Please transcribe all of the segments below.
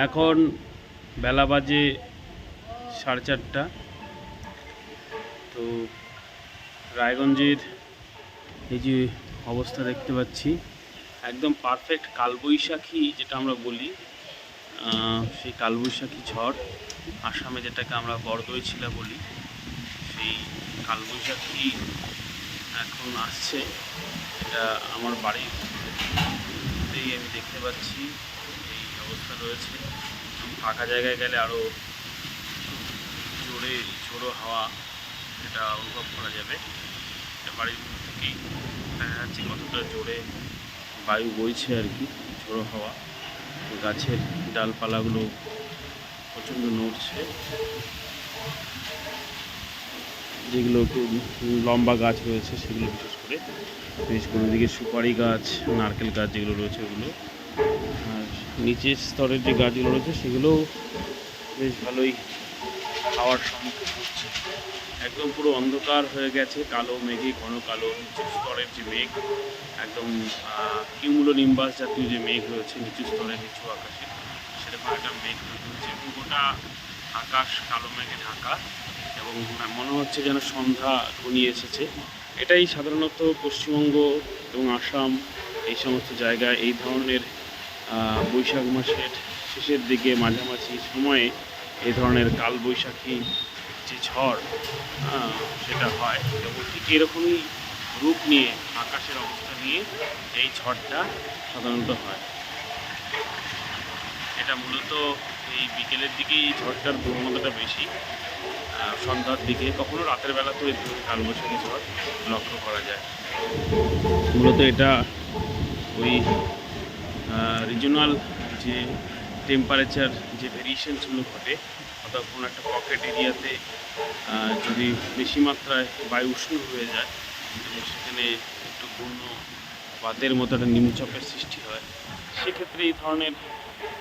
এখন বেলা বাজে সাড়ে চারটা। তো রায়গঞ্জের এই যে অবস্থা দেখতে পাচ্ছি, একদম পারফেক্ট কালবৈশাখী যেটা আমরা বলি সেই কালবৈশাখী ঝড়, আসামে যেটাকে আমরা বরদইছিলা বলি, সেই কালবৈশাখী এখন আসছে, এটা আমার বাড়িতেই আমি দেখতে পাচ্ছি। অবস্থা রয়েছে। ফাঁকা জায়গায় গেলে আরও জোরে ঝোড়ো হাওয়া এটা অনুভব করা যাবে। বাড়ির থেকেই দেখা যাচ্ছে কতটা জোরে বায়ু বইছে আর কি, ঝোড়ো হাওয়া। গাছের ডালপালাগুলো প্রচণ্ড নড়ছে। যেগুলো লম্বা গাছ রয়েছে, সেগুলো বিশেষ করে। বিশেষ করে ওদিকে সুপারি গাছ, নারকেল গাছ যেগুলো রয়েছে, ওগুলো নিচের স্তরের যে গাছগুলো রয়েছে সেগুলোও বেশ ভালোই হাওয়ার সম্মুখীন হচ্ছে। একদম পুরো অন্ধকার হয়ে গেছে, কালো মেঘে, ঘন কালো নিচু স্তরের যে মেঘ, একদম কিউমুলো নিম্বাস জাতীয় যে মেঘ রয়েছে নিচু স্তরের নিচু আকাশে, সেরকম একটা মেঘ এবং গোটা আকাশ কালো মেঘে ঢাকা, এবং মনে হচ্ছে যেন সন্ধ্যা ঘনিয়ে এসেছে। এটাই সাধারণত পশ্চিমবঙ্গ এবং আসাম এই সমস্ত জায়গায় এই ধরনের বৈশাখ মাসের শেষের দিকে মাঝামাঝি সময়ে এই ধরনের কালবৈশাখী যে ঝড় সেটা হয়। এবং ঠিক এরকমই রূপ নিয়ে, আকাশের অবস্থা নিয়ে এই ঝড়টা সাধারণত হয়। এটা মূলত এই বিকেলের দিকেই ঝড়টার প্রবণতাটা বেশি। সন্ধ্যার দিকে, কখনো রাতের বেলাতেও এই ধরনের কালবৈশাখী ঝড় লক্ষ্য করা যায়। মূলত এটা ওই রিজনাল যে টেম্পারেচার যে ভেরিয়েশনসগুলো ঘটে, অর্থাৎ কোনো একটা পকেট এরিয়াতে যদি বেশি মাত্রায় বায়ু উষ্ণ হয়ে যায়, এবং সেখানে একটু ঘূর্ণ বাতের মতো একটা নিম্নচাপের সৃষ্টি হয়, সেক্ষেত্রে এই ধরনের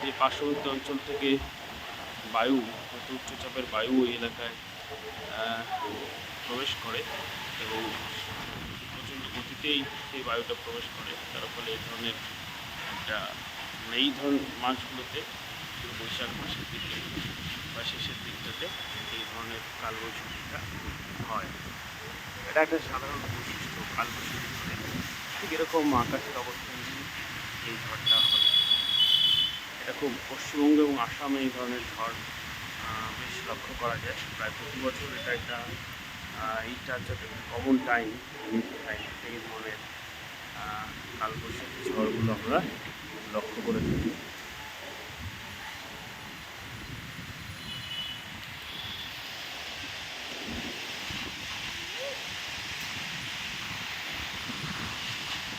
যে পার্শ্ববর্তী অঞ্চল থেকে বায়ু উচ্চচাপের বায়ু ওই এলাকায় প্রবেশ করে এবং প্রচণ্ড গতিতেই সেই বায়ুটা প্রবেশ করে। তার ফলে এই ধরনের মানে এই ধরনের মাসগুলোতে বৈশাখ মাসের দিকে বা শেষের দিকটাতে এই ধরনের কালবৈশাখীটা হয়। এটা একটা সাধারণ বৈশিষ্ট্য, কালবৈশাখী ঝড়ে ঠিক এরকম আকাশের অবস্থা নিয়ে এই ঝড়টা হয়। এটা খুব পশ্চিমবঙ্গ এবং আসামে এই ধরনের ঝড় বেশ লক্ষ্য করা যায়। প্রায় প্রতি বছর এটা একটা এইটা হচ্ছে কমন টাইম টাইম এই ধরনের কালবৈশাখী ঝড়গুলো আমরা লক্ষ্য করে থাকি।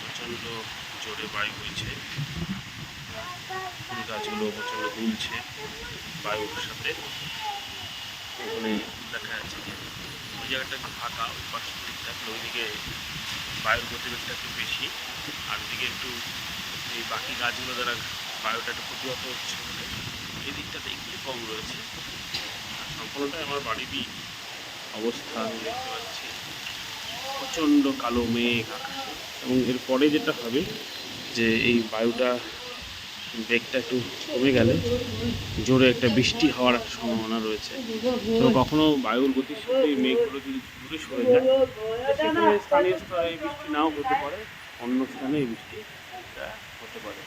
প্রচণ্ড জোরে বায়ু বইছে ফুল গাছগুলো প্রচণ্ড দুলছে বায়ুর সাথে। ওখানে দেখা যাচ্ছে ওই জায়গাটা একটু ফাঁকা ওই পাশের দিকটা ওইদিকে বায়ুর গতিবেগটা একটু বেশি, আর ওদিকে একটু এই বাকি গাছগুলো দ্বারা বায়ুটা একটু প্রতিহত হচ্ছে বলে, এই দিকটাতে একটু কম রয়েছে। আর সম্পূর্ণটাই আমার বাড়িরই অবস্থা আমি দেখতে পাচ্ছি। প্রচণ্ড কালো মেঘ আকাশে। এবং এরপরে যেটা হবে যে এই বায়ুটা বেগটা একটু কমে গেলে জোরে একটা বৃষ্টি হওয়ার একটা সম্ভাবনা রয়েছে। তো কখনো বায়ুর গতির সাথে মেঘগুলো যদি দূরে সরে যায় সেখানে স্থানীয় স্তরে বৃষ্টি নাও হতে পারে, অন্য স্থানে এই বৃষ্টি হতে পারে।